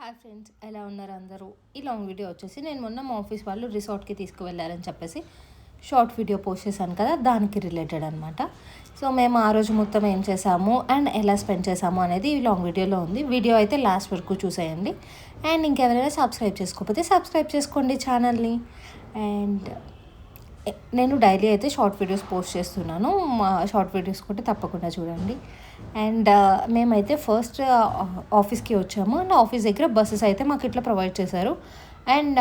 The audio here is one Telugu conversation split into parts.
హాయ్ ఫ్రెండ్స్ ఎలా ఉన్నారు అందరూ? ఈ లాంగ్ వీడియో వచ్చేసి నేను మొన్న మా ఆఫీస్ వాళ్ళు రిసార్ట్కి తీసుకువెళ్ళారని చెప్పేసి షార్ట్ వీడియో పోస్ట్ చేశాను కదా దానికి రిలేటెడ్ అనమాట సో మేము ఆ రోజు మొత్తం ఏం చేసాము అండ్ ఎలా స్పెండ్ చేసాము అనేది ఈ లాంగ్ వీడియోలో ఉంది. వీడియో అయితే లాస్ట్ వరకు చూసేయండి. అండ్ ఇంకెవరైనా సబ్స్క్రైబ్ చేసుకోకపోతే సబ్స్క్రైబ్ చేసుకోండి ఛానల్ని అండ్ నేను డైలీ అయితే షార్ట్ వీడియోస్ పోస్ట్ చేస్తున్నాను. మా షార్ట్ వీడియోస్ కూడా తప్పకుండా చూడండి. అండ్ మేమైతే ఫస్ట్ ఆఫీస్కి వచ్చాము. అండ్ ఆఫీస్ దగ్గర బస్సెస్ అయితే మాకు ఇట్లా ప్రొవైడ్ చేశారు. అండ్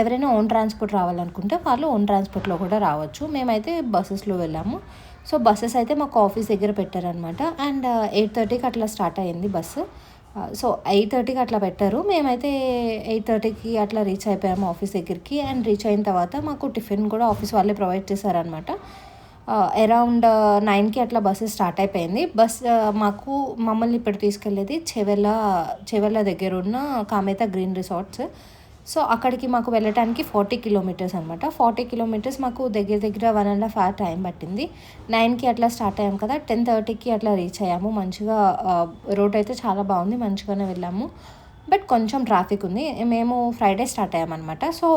ఎవరైనా ఓన్ ట్రాన్స్పోర్ట్ రావాలనుకుంటే వాళ్ళు ఓన్ ట్రాన్స్పోర్ట్లో కూడా రావచ్చు. మేమైతే బస్సెస్లో వెళ్ళాము. సో బస్సెస్ అయితే మాకు ఆఫీస్ దగ్గర పెట్టారనమాట. అండ్ ఎయిట్ థర్టీకి అట్లా స్టార్ట్ అయ్యింది బస్సు. సో ఎయిట్ థర్టీకి అట్లా పెట్టారు. మేమైతే ఎయిట్ థర్టీకి అట్లా రీచ్ అయిపోయాము ఆఫీస్ దగ్గరికి. అండ్ రీచ్ అయిన తర్వాత మాకు టిఫిన్ కూడా ఆఫీస్ వాళ్ళే ప్రొవైడ్ చేశారనమాట అరౌండ్ నైన్కి అట్లా బస్సు స్టార్ట్ అయిపోయింది. బస్ మాకు మమ్మల్ని ఇప్పుడు తీసుకెళ్ళేది చెవెల చెవెల దగ్గర ఉన్న కామేత గ్రీన్ రిసార్ట్స్ సో అక్కడికి మాకు వెళ్ళటానికి ఫార్టీ కిలోమీటర్స్ అనమాట ఫార్టీ కిలోమీటర్స్ మాకు దగ్గర దగ్గర one and half hour time పట్టింది. నైన్కి అట్లా స్టార్ట్ అయ్యాము కదా టెన్ థర్టీకి అట్లా రీచ్ అయ్యాము. మంచిగా రోడ్ అయితే చాలా బాగుంది మంచిగానే వెళ్ళాము. బట్ కొంచెం ట్రాఫిక్ ఉంది. మేము ఫ్రైడే స్టార్ట్ అయ్యామన్నమాట సో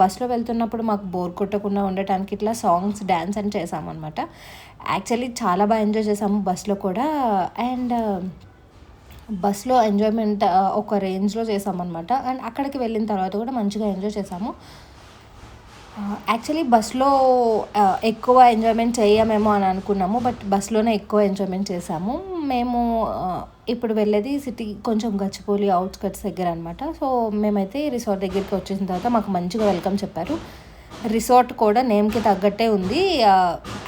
బస్లో వెళ్తున్నప్పుడు మాకు బోర్ కొట్టకుండా ఉండటానికి ఇట్లా సాంగ్స్ డ్యాన్స్ అని చేసామన్నమాట. యాక్చువల్లీ చాలా బాగా ఎంజాయ్ చేసాము బస్లో కూడా. అండ్ బస్లో ఎంజాయ్మెంట్ ఒక రేంజ్లో చేసామన్నమాట. అండ్ అక్కడికి వెళ్ళిన తర్వాత కూడా మంచిగా ఎంజాయ్ చేసాము. యాక్చువల్లీ బస్లో ఎక్కువ ఎంజాయ్మెంట్ చేయమేమో అని అనుకున్నాము బట్ బస్లోనే ఎక్కువ ఎంజాయ్మెంట్ చేసాము. మేము ఇప్పుడు వెళ్ళేది సిటీ కొంచెం గచ్చిపోలి అవుట్స్కట్స్ దగ్గర అనమాట సో మేమైతే రిసార్ట్ దగ్గరికి వచ్చేసిన తర్వాత మాకు మంచిగా వెల్కమ్ చెప్పారు. రిసార్ట్ కూడా నేమ్కి తగ్గట్టే ఉంది.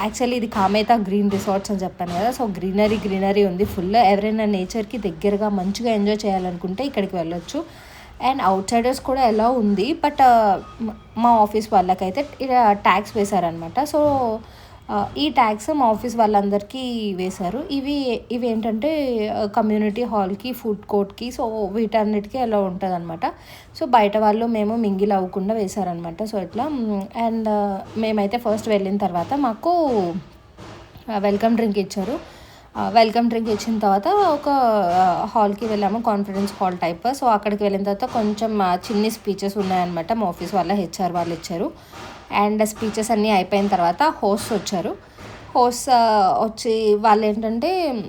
యాక్చువల్లీ ఇది కామేత గ్రీన్ రిసార్ట్స్ అని చెప్పాను కదా. సో గ్రీనరీ గ్రీనరీ ఉంది ఫుల్. ఎవరైనా నేచర్కి దగ్గరగా మంచిగా ఎంజాయ్ చేయాలనుకుంటే ఇక్కడికి వెళ్ళొచ్చు. అండ్ అవుట్ సైడర్స్ కూడా ఎలా ఉంది. బట్ మా ఆఫీస్ వాళ్ళకైతే ట్యాక్స్ వేశారనమాట సో ఈ ట్యాక్స్ మా ఆఫీస్ వాళ్ళందరికీ వేశారు. ఇవి ఇవి ఏంటంటే కమ్యూనిటీ హాల్కి ఫుడ్ కోర్ట్కి సో వీటన్నిటికీ అలా ఉంటుంది అనమాట సో బయట వాళ్ళు మేము మింగిల్ అవ్వకుండా వేశారనమాట సో ఇట్లా అండ్ మేమైతే ఫస్ట్ వెళ్ళిన తర్వాత మాకు వెల్కమ్ డ్రింక్ ఇచ్చారు. వెల్కమ్ డ్రింక్ ఇచ్చిన తర్వాత ఒక హాల్కి వెళ్ళాము కాన్ఫిడెన్స్ హాల్ టైప్ సో అక్కడికి వెళ్ళిన తర్వాత కొంచెం చిన్ని స్పీచెస్ ఉన్నాయన్నమాట మా ఆఫీస్ వాళ్ళ హెచ్ఆర్ వాళ్ళు ఇచ్చారు. అండ్ స్పీచెస్ అన్నీ అయిపోయిన తర్వాత హోస్ట్ వచ్చారు. హోస్ట్ వచ్చి వాళ్ళు ఏంటంటే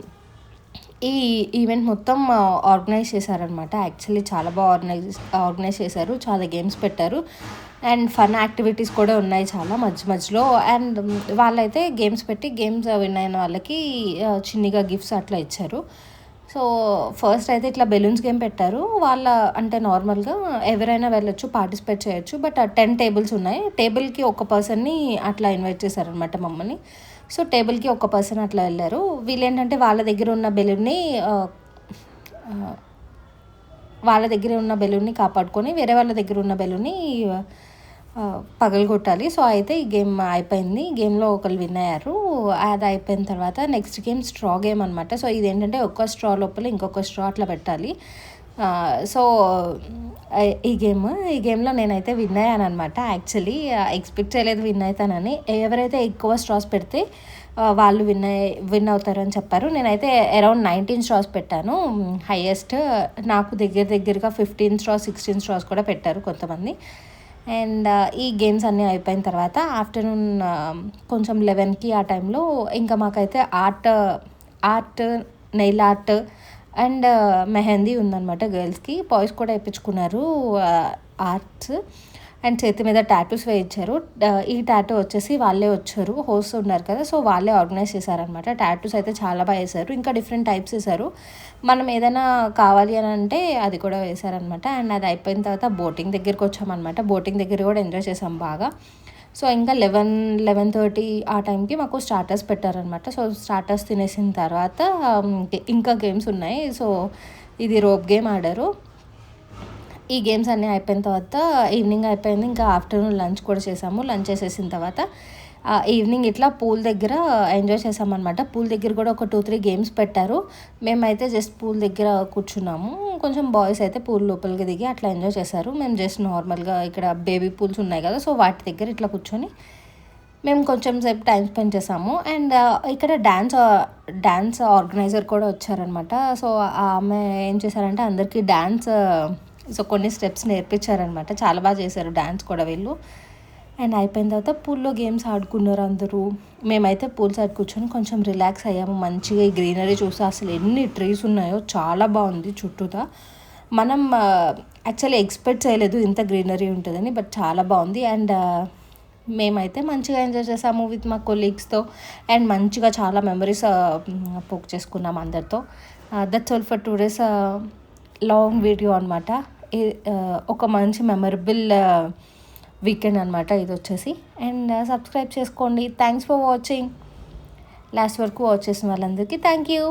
ఈ ఈవెంట్ మొత్తం ఆర్గనైజ్ చేశారనమాట యాక్చువల్లీ చాలా బాగా ఆర్గనైజ్ ఆర్గనైజ్ చేశారు చాలా గేమ్స్ పెట్టారు. అండ్ ఫన్ యాక్టివిటీస్ కూడా ఉన్నాయి చాలా మధ్య మధ్యలో. అండ్ వాళ్ళైతే గేమ్స్ పెట్టి గేమ్స్ విన్ అయిన వాళ్ళకి చిన్నగా గిఫ్ట్స్ అట్లా ఇచ్చారు. సో ఫస్ట్ అయితే ఇట్లా బెలూన్స్ గేమ్ పెట్టారు. వాళ్ళ అంటే నార్మల్గా ఎవరైనా వెళ్ళొచ్చు పార్టిసిపేట్ చేయొచ్చు. బట్ టెన్ టేబుల్స్ ఉన్నాయి. టేబుల్కి ఒక పర్సన్ని అట్లా ఇన్వైట్ చేశారనమాట మమ్మల్ని. సో టేబుల్కి ఒక పర్సన్ అట్లా వెళ్ళారు. వీళ్ళు ఏంటంటే వాళ్ళ దగ్గర ఉన్న బెలూన్ని వాళ్ళ దగ్గర ఉన్న బెలూన్ని కాపాడుకొని వేరే వాళ్ళ దగ్గర ఉన్న బెలూన్ని పగలగొట్టాలి. సో అయితే ఈ గేమ్ అయిపోయింది గేమ్లో ఒకరు విన్ అయ్యారు. అది అయిపోయిన తర్వాత నెక్స్ట్ గేమ్ స్ట్రా గేమ్ అనమాట సో ఇది ఏంటంటే ఒక్క స్ట్రా లోపల ఇంకొక స్ట్రా అట్లా పెట్టాలి. సో ఈ గేమ్ ఈ గేమ్లో నేనైతే విన్ అయ్యాను అనమాట యాక్చువల్లీ ఎక్స్పెక్ట్ చేయలేదు విన్ అవుతానని. ఎవరైతే ఎక్కువ స్ట్రాస్ పెడితే వాళ్ళు విన్ విన్ అవుతారని చెప్పారు. నేనైతే అరౌండ్ నైన్టీన్ స్ట్రాస్ పెట్టాను. హైయెస్ట్ నాకు దగ్గర దగ్గరగా ఫిఫ్టీన్ స్ట్రాస్ సిక్స్టీన్ స్ట్రాస్ కూడా పెట్టారు కొంతమంది. అండ్ ఈ గేమ్స్ అన్నీ అయిపోయిన తర్వాత ఆఫ్టర్నూన్ కొంచెం లెవెన్కి ఆ టైంలో ఇంకా మాకైతే art art nail art and mehndi ఉందన్నమాట గర్ల్స్కి. బాయ్స్ కూడా వేయించుకున్నారు ఆర్ట్స్. అండ్ చేతి మీద టాటూస్ వేయించారు. ఈ టాటూ వచ్చేసి వాళ్ళే వచ్చారు. హోస్ట్ ఉన్నారు కదా సో వాళ్ళే ఆర్గనైజ్ చేశారనమాట టాటూస్ అయితే చాలా బాగా వేశారు. ఇంకా డిఫరెంట్ టైప్స్ వేశారు. మనం ఏదైనా కావాలి అని అంటే అది కూడా వేశారనమాట అండ్ అది అయిపోయిన తర్వాత బోటింగ్ దగ్గరికి వచ్చామన్నమాట. బోటింగ్ దగ్గర కూడా ఎంజాయ్ చేసాం బాగా. సో ఇంకా లెవెన్ లెవెన్ థర్టీ ఆ టైంకి మాకు స్టార్టర్స్ పెట్టారనమాట సో స్టార్టర్స్ తినేసిన తర్వాత ఇంకా గేమ్స్ ఉన్నాయి. సో ఇది రోప్ గేమ్ ఆడారు. ఈ గేమ్స్ అన్నీ అయిపోయిన తర్వాత ఈవినింగ్ అయిపోయింది. ఇంకా ఆఫ్టర్నూన్ లంచ్ కూడా చేసాము. లంచ్ చేసేసిన తర్వాత ఈవినింగ్ ఇట్లా పూల్ దగ్గర ఎంజాయ్ చేసామన్నమాట. పూల్ దగ్గర కూడా ఒక టూ త్రీ గేమ్స్ పెట్టారు. మేమైతే జస్ట్ పూల్ దగ్గర కూర్చున్నాము. కొంచెం బాయ్స్ అయితే పూల్ లోపలికి దిగి అట్లా ఎంజాయ్ చేశారు. మేము జస్ట్ నార్మల్గా ఇక్కడ బేబీ పూల్స్ ఉన్నాయి కదా సో వాటి దగ్గర ఇట్లా కూర్చొని మేము కొంచెం సేపు టైం స్పెండ్ చేసాము. అండ్ ఇక్కడ డ్యాన్స్ డ్యాన్స్ ఆర్గనైజర్ కూడా వచ్చారనమాట సో ఆమె ఏం చేశారంటే అందరికీ డ్యాన్స్ సో కొన్ని స్టెప్స్ నేర్పించారనమాట. చాలా బాగా చేశారు డ్యాన్స్ కూడా వీళ్ళు. అండ్ అయిపోయిన తర్వాత పూల్లో గేమ్స్ ఆడుకున్నారు అందరూ. మేమైతే పూల్ సైడ్ కూర్చొని కొంచెం రిలాక్స్ అయ్యాము. మంచిగా ఈ గ్రీనరీ చూసి అసలు ఎన్ని ట్రీస్ ఉన్నాయో చాలా బాగుంది చుట్టూతా. మనం యాక్చువల్లీ ఎక్స్పెక్ట్ చేయలేదు ఇంత గ్రీనరీ ఉంటుందని బట్ చాలా బాగుంది. అండ్ మేమైతే మంచిగా ఎంజాయ్ చేసాము విత్ మా కొలీగ్స్తో. అండ్ మంచిగా చాలా మెమరీస్ పోక్ చేసుకున్నాం అందరితో. That's all for two days long video అనమాట ఒక మంచి మెమరబుల్ వీకెండ్ అనమాట ఇది వచ్చేసి. అండ్ సబ్స్క్రైబ్ చేసుకోండి. థ్యాంక్స్ ఫర్ వాచింగ్ లాస్ట్ వరకు వాచ్ చేసిన వాళ్ళందరికీ థ్యాంక్ యూ